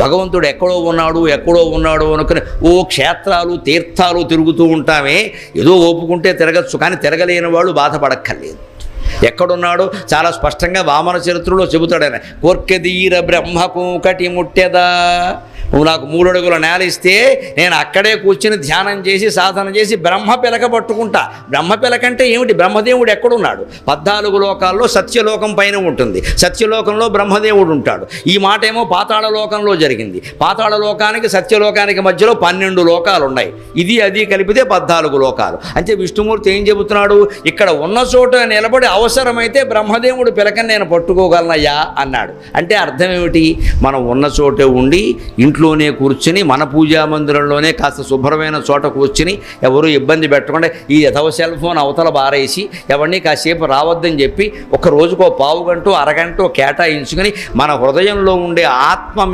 భగవంతుడు ఎక్కడో ఉన్నాడు ఎక్కడో ఉన్నాడు అనుకుని ఓ క్షేత్రాలు తీర్థాలు తిరుగుతూ ఉంటామే. ఏదో ఓపుకుంటే తిరగచ్చు కానీ తిరగలేని వాళ్ళు బాధపడక్కర్లేదు. ఎక్కడున్నాడో చాలా స్పష్టంగా వామన చరిత్రలో చెబుతాడు ఆయన కోర్కెదీర బ్రహ్మకు కటి ముట్టెదా. నువ్వు నాకు మూడు అడుగుల నేల ఇస్తే నేను అక్కడే కూర్చుని ధ్యానం చేసి సాధన చేసి బ్రహ్మ పిలక పట్టుకుంటా. బ్రహ్మ పిలక అంటే ఏమిటి? బ్రహ్మదేవుడు ఎక్కడున్నాడు? పద్నాలుగు లోకాల్లో సత్యలోకం పైన ఉంటుంది. సత్యలోకంలో బ్రహ్మదేవుడు ఉంటాడు. ఈ మాట ఏమో పాతాళ లోకంలో జరిగింది. పాతాళ లోకానికి సత్యలోకానికి మధ్యలో పన్నెండు లోకాలు ఉన్నాయి. ఇది అది కలిపితే పద్నాలుగు లోకాలు. అంటే విష్ణుమూర్తి ఏం చెబుతున్నాడు? ఇక్కడ ఉన్న చోట నిలబడి అవసరమైతే బ్రహ్మదేవుడు పిలకని నేను పట్టుకోగలనయ్యా అన్నాడు. అంటే అర్థం ఏమిటి? మనం ఉన్న చోటే ఉండి ఇంట్లోనే కూర్చుని మన పూజా మందిరంలోనే కాస్త శుభ్రమైన చోట కూర్చుని ఎవరు ఇబ్బంది పెట్టకుండా ఈ యథవ సెల్ ఫోన్ అవతల బారేసి ఎవరిని కాసేపు రావద్దని చెప్పి ఒక రోజుకో పావు గంట అరగంట కేటాయించుకుని మన హృదయంలో ఉండే ఆత్మ